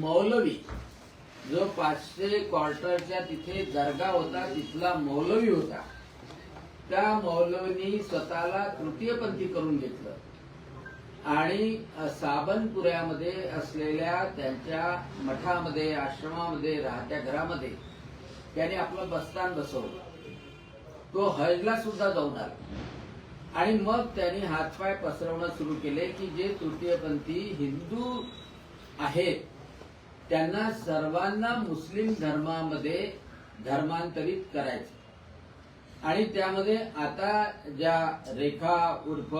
मौलवी. जो पाचशे क्वार्टरच्या तिथे दर्गा होता तिथला मौलवी होता. त्या मौलवीनी स्वतःला तृतीयपंथी करून घेतलं. आणि साबणपुऱ्यामध्ये साबनपुऱ्यामध्ये असलेल्या त्यांच्या मठामध्ये आश्रमामध्ये राहत्या घरामध्ये त्याने आपलं बस्तान बसवलं. तो हजला सुद्धा जाऊन आला. आणि मग त्यांनी हातपाय पसरवणं सुरू केले की जे तृतीयपंथी हिंदू आहेत त्यांना सर्वांना मुस्लिम धर्मामध्ये धर्मांतरित करायचं. आणि त्यामध्ये आता ज्या रेखा उर्फ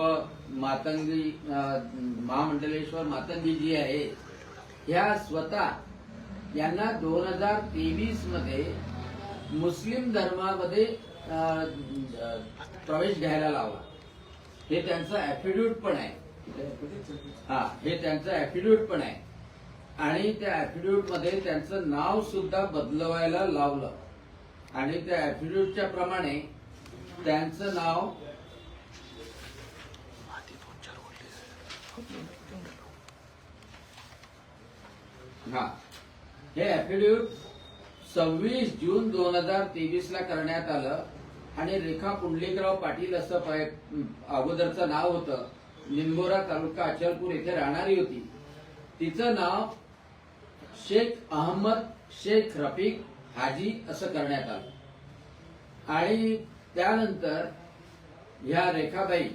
मातंगी महामंडलेश्वर मातंगी जी आहे ह्या स्वतः यांना दोन हजार तेवीसमध्ये मुस्लिम धर्मामध्ये प्रवेश घ्यायला लावला. हे त्यांचं ऍफिड्यूट पण आहे. हा हे त्यांचं ऍफिड्यूट पण आहे. आणि त्या ऍफिड्यूटमध्ये त्यांचं नाव सुद्धा बदलवायला लावलं. आणि त्या ऍफिड्यूटच्या प्रमाणे त्यांचं नाव हा. हे ऍफिड्यूट सव्वीस जून दोन हजार तेवीस ला करण्यात आलं आणि रेखा पुंडलिकराव पाटील असं अगोदरचं नाव होतं. निंबोरा तालुका अचलपूर येथे राहणारी होती. तिचं नाव शेख अहमद शेख रफिक हाजी असं करण्यात आलं. आणि त्यानंतर ह्या रेखाबाई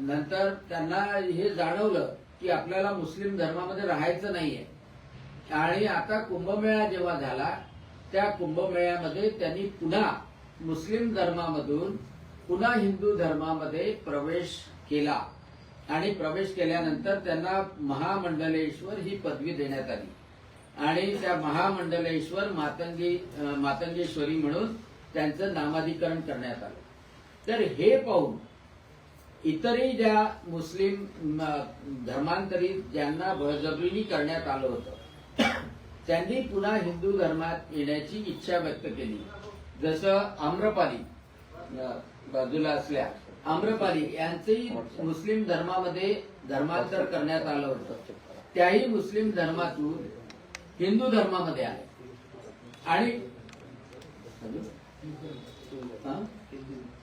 नंतर त्यांना हे जाणवलं की आपल्याला मुस्लिम धर्मामध्ये राहायचं नाहीये. आणि आता कुंभमेळा जेव्हा झाला त्या कुंभमेळ्यामध्ये त्यांनी पुन्हा मुस्लिम धर्मामधून पुन्हा हिंदू धर्मामध्ये प्रवेश केला. आणि प्रवेश केल्यानंतर त्यांना महामंडलेश्वर ही पदवी देण्यात आली. आणि त्या महामंडलेश्वर मातंगी मातंगेश्वरी म्हणून त्यांचं नामाधिकरण करण्यात आलं. तर हे पाहून इतरही ज्या मुस्लिम धर्मांतरित ज्यांना बळजबरीनी करण्यात आलं होतं त्यांनी पुन्हा हिंदू धर्मात येण्याची इच्छा व्यक्त केली. जसं आम्रपाली बाजूला असल्या आम्रपाली यांचंही मुस्लिम धर्मामध्ये धर्मांतर करण्यात आलं होतं. त्याही मुस्लिम धर्मातून हिंदू धर्मामध्ये आले. आणि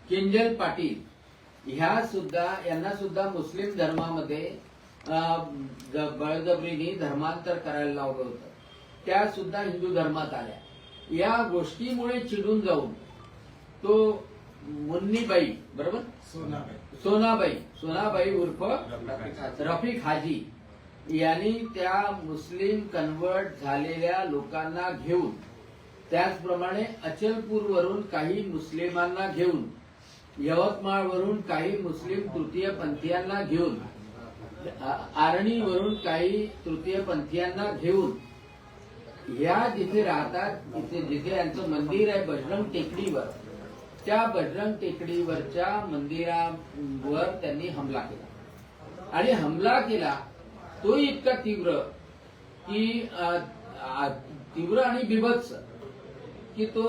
किंजल पाटील ह्या सुद्धा यांना सुद्धा मुस्लिम धर्मामध्ये अं, बळजबरीने धर्मांतर करायला लावलं होतं. त्या सुद्धा हिंदू धर्मात आल्या. या गोष्टीमुळे चिडून जाऊन तो मुन्नीबाई बरोबर? सोनाबाई. सोनाबाई. सोनाबाई उर्फ रफिक हाजी. यांनी त्या मुस्लिम कन्वर्ट झालेल्या लोकांना घेऊन त्याचप्रमाणे अचलपूरवरून काही मुस्लिमांना घेऊन यवतमाळवरून काही मुस्लिम तृतीय पंथीयांना घेऊन आर्णीवरून काही तृतीय पंथीयांना घेऊन या जिथे राहतात तिथे जिथे यांचं मंदिर आहे बजरंग टेकडीवर त्या बजरंग टेकडीवरच्या मंदिरावर त्यांनी हमला केला. आणि हमला केला तो इतका तीव्र की तीव्र आणि बिभत्स की तो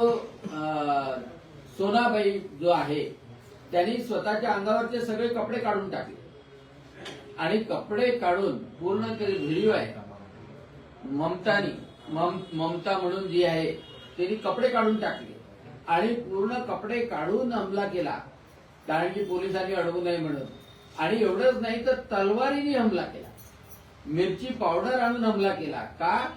सोनाबाई जो आहे त्यांनी स्वतःच्या अंगावरचे सगळे कपडे काढून टाकले. आणि कपडे काढून पूर्ण तरी व्हिडिओ आहे. ममतानी मम ममता म्हणून जी आहे त्यांनी कपडे काढून टाकले. आणि पूर्ण कपडे काढून हमला केला. कारण की पोलिसांनी अडवू नये म्हणून. आणि एवढंच नाही तर तलवारीने हमला केला. मिरची पावडर आणून हमला केला. का?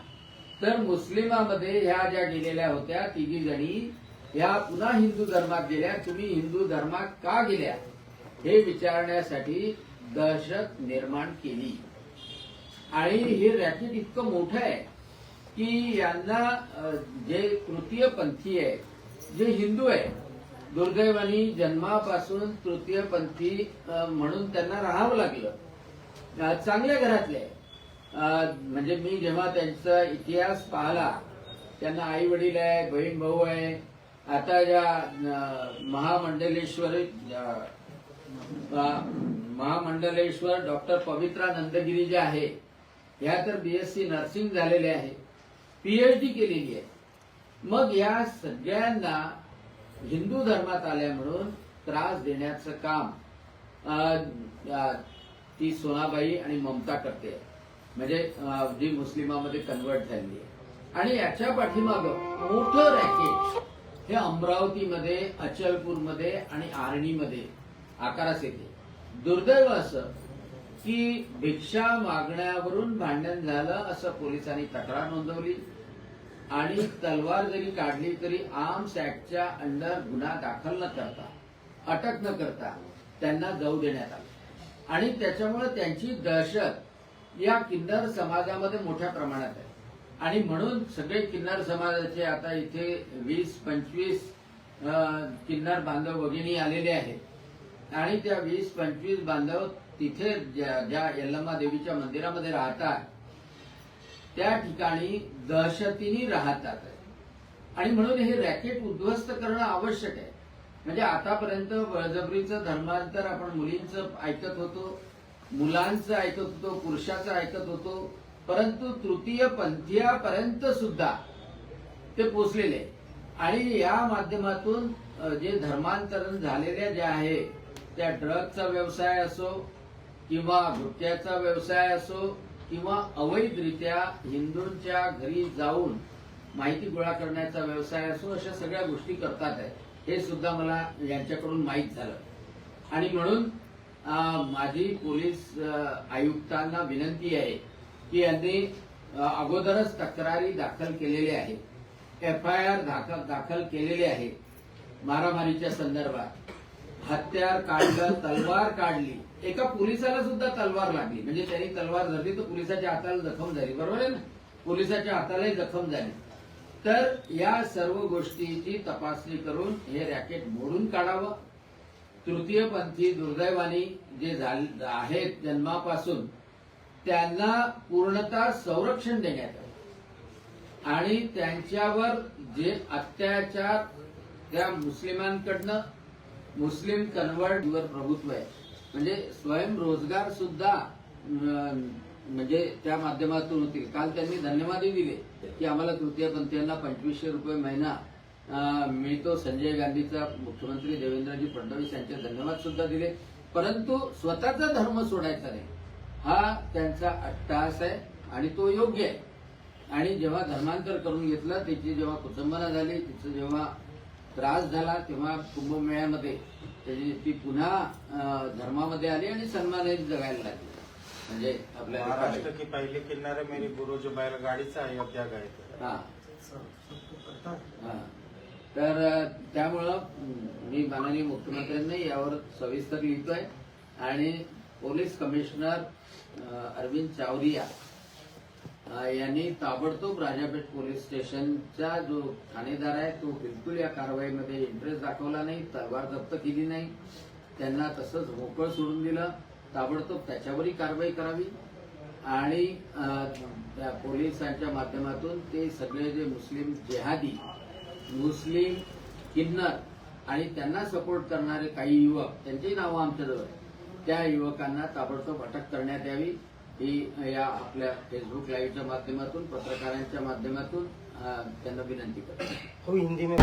तर मुस्लिमामध्ये ह्या ज्या गेलेल्या होत्या तिघी जणी ह्या पुन्हा हिंदू धर्मात गेल्या. तुम्ही हिंदू धर्मात का गेल्या? हे विचारण्यासाठी दहशत निर्माण केली. आणि हे रॅकेट इतकं मोठं आहे की यांना जे तृतीय पंथी आहे जे हिंदू आहे दुर्दैवानी जन्मापासून तृतीय पंथी म्हणून त्यांना राहावं लागलं. चांगल्या घरातले म्हणजे मी जेव्हा त्यांचा इतिहास पाहिला त्यांना आई वडील आहे बहीण भाऊ आहे आता ज्या महामंडलेश्वर महामंडलेश्वर डॉक्टर पवित्रा नंदगिरी जे आहे ह्या तर बीएससी नर्सिंग झालेले आहे. पीएचडी केलेली आहे. मग या सगळ्यांना हिंदू धर्मात आल्या म्हणून त्रास देण्याचं काम ती सोनाबाई आणि ममता करते. म्हणजे जी मुस्लिमामध्ये कन्वर्ट झाली आहे. आणि याच्या पाठीमागं मोठं रॅकेट हे अमरावतीमध्ये अचलपूरमध्ये आणि आर्णीमध्ये आकारास येते. दुर्दैव असं की भिक्षा मागण्यावरून भांडण झालं असं पोलिसांनी तक्रार नोंदवली. आणि तलवार जरी काढली तरी आर्म्स ऍक्टच्या अंडर गुन्हा दाखल न करता अटक न करता त्यांना जाऊ देण्यात आलं. आणि त्याच्यामुळे त्यांची दहशत या किन्नर समाजामध्ये मोठ्या प्रमाणात आहे. आणि म्हणून सगळे किन्नर समाजाचे आता इथे वीस पंचवीस किन्नर बांधव भगिनी आलेले आहेत. आणि त्या वीस पंचवीस बांधव तिथे ज्या ज्या यल्लम्मा देवीच्या मंदिरामध्ये राहतात त्या ठिकाणी दहशतीने राहतात. आणि म्हणून हे रॅकेट उद्ध्वस्त करणं आवश्यक आहे. म्हणजे आतापर्यंत बळजबरीचं धर्मांतर आपण मुलींचं ऐकत होतो मुलांचं ऐकत होतो पुरुषाचं ऐकत होतो परंतु तृतीय पंथीयापर्यंत सुद्धा ते पोचलेले आणि या माध्यमातून जे धर्मांतरण झालेल्या ज्या आहे त्या ड्रगचा व्यवसाय असो किंवा गुटख्याचा व्यवसाय असो किंवा अवैधरित्या हिंदूंच्या घरी जाऊन माहिती गोळा करण्याचा व्यवसाय असो अशा सगळ्या गोष्टी करतात आहे. हे सुद्धा मला यांच्याकडून माहीत झालं. आणि म्हणून माझी पोलीस आयुक्तांना विनंती आहे की यांनी अगोदरच तक्रारी दाखल केलेल्या आहेत. एफ आय आर दाखल दाखल केलेले आहे मारामारीच्या संदर्भात. हत्यार काढलं तलवार काढली. एका पोलिसाला सुद्धा तलवार लागली. म्हणजे त्यांनी तलवार धरली तर पोलिसाच्या हाताला जखम झाली. बरोबर आहे ना? पोलिसाच्या हातालाही जखम झाली. तर या सर्व गोष्टीची तपासणी करून हे रॅकेट मोडून काढावं. तृतीयपंथी दुर्दैवानी जे आहेत जन्मापासून त्यांना पूर्णतः संरक्षण देण्यात आलं. आणि त्यांच्यावर जे अत्याचार त्या मुस्लिमांकडनं मुस्लिम कन्वर्टवर प्रभुत्व आहे. म्हणजे स्वयंरोजगार सुद्धा म्हणजे त्या माध्यमातून होतील. काल त्यांनी धन्यवादही दिले की आम्हाला तृतीयपंथीयांना पंचवीसशे रुपये महिना मिळतो. संजय गांधीचा मुख्यमंत्री देवेंद्रजी फडणवीस यांचे धन्यवाद सुद्धा दिले. परंतु स्वतःचा धर्म सोडायचा नाही. हा त्यांचा अट्टहास आहे आणि तो योग्य आहे. आणि जेव्हा धर्मांतर करून घेतलं त्याची जेव्हा कुटुंबना झाली तिचं जेव्हा त्रास झाला तेव्हा कुंभमेळ्यामध्ये. त्याची ती पुन्हा धर्मामध्ये आली आणि सन्मानही जगायला लागली. म्हणजे आपल्या महाराष्ट्र की पहली किन्नर मेरी गुरु जो बैलगाड़ी से अयोध्या गए थे हा. हा. तर त्यामुळं मी माननीय मुख्यमंत्र्यांनी यावर सविस्तर लिहितोय. आणि पोलीस कमिशनर अरविंद चावरिया यांनी ताबडतोब राजापेठ पोलीस स्टेशनचा जो ठाणेदार आहे तो बिलकुल या कारवाईमध्ये इंटरेस्ट दाखवला नाही तलवार जप्त केली नाही. त्यांना तसंच मोकळ सोडून दिलं. ताबडतोब त्याच्यावरही कारवाई करावी. आणि त्या पोलिसांच्या माध्यमातून ते सगळे जे मुस्लिम जेहादी मुस्लिम किन्नर आणि त्यांना सपोर्ट करणारे काही युवक त्यांची नावं आमच्याजवळ त्या युवकांना ताबडतोब अटक करण्यात यावी. ही या आपल्या फेसबुक लाईव्हच्या माध्यमातून पत्रकारांच्या माध्यमातून त्यांना विनंती करतो. वो हिंदी में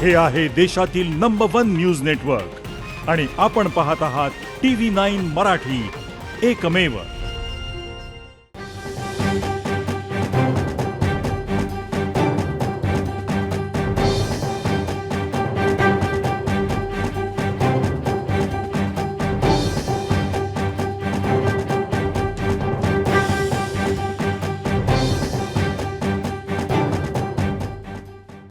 हे आहे देशातील नंबर वन न्यूज नेटवर्क आणि आपण पाहत आहात टी व्ही नाईन मराठी. एकमेव